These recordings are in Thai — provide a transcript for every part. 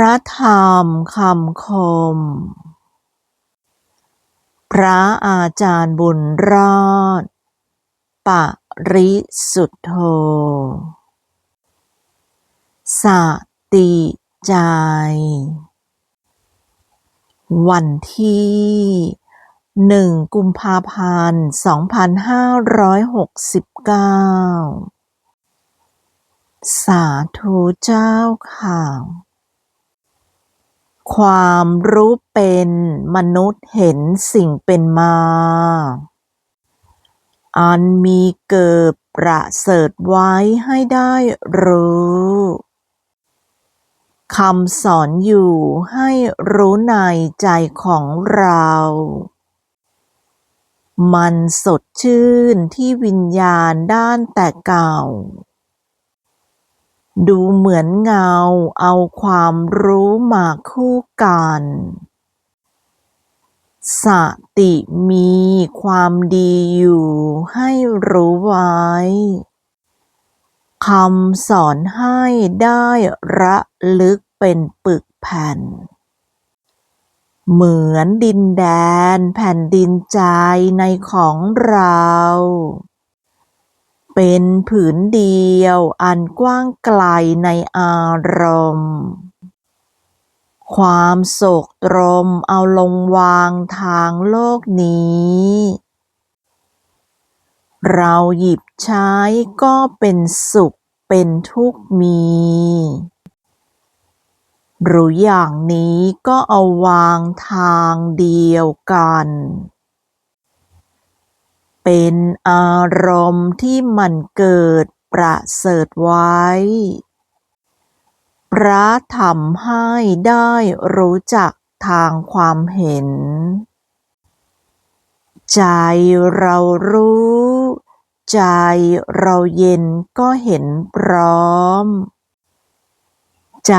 พระธรรมคำคม พระอาจารย์บุญรอด ปริสุทธโธสติใจ วันที่หนึ่งกุมภาพันธ์2569สาธุเจ้าค่ะ ความรู้เป็นมนุษย์เห็นสิ่งเป็นมา อันมีเกิดประเสริฐไว้ให้ได้รู้คำสอนอยู่ให้รู้ในใจของเรา มันสดชื่นที่วิญญาณด้านแต่เก่า ดูเหมือนเงาเอาความรู้มาคู่กัน สติมีความดีอยู่ให้รู้ไว้คำสอนให้ได้ระลึกเป็นปึกแผ่น เหมือนดินแดนแผ่นดินใจในของเรา เป็นผืนเดียวอันกว้างไกลในอารมณ์ ความโศกตรมเอาลงวางทางโลกนี้ เราหยิบใช้ก็เป็นสุขเป็นทุกข์มี หรืออย่างนี้ก็เอาวางทางเดียวกัน เป็นอารมณ์ที่มันเกิดประเสริฐไว้ พระทำให้ได้รู้จักทางความเห็น ใจเรารู้ ใจเราเย็นก็เห็นพร้อม ใจ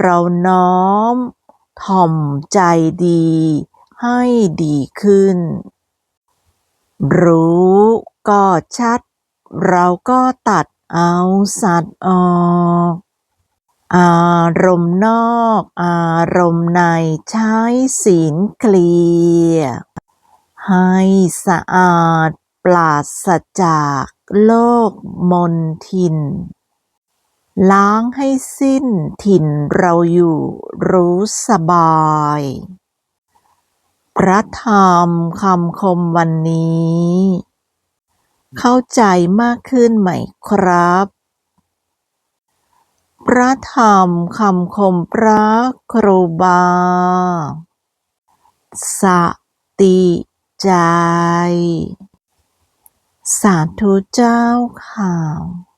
เราน้อมถ่อมใจดีให้ดีขึ้น รู้ก็ชัด เราก็ตัดเอาสัตว์ออกอารมณ์นอก อารมณ์ในใช้ศีลเคลียให้สะอาดปราศจากโลกมนทิน ล้างให้สิ้นถิ่นเราอยู่รู้สบาย พระธรรมคำคมวันนี้ เข้าใจมากขึ้นไหมครับ พระธรรมคำคมพระครูบา สติใจ สาธุเจ้าค่ะ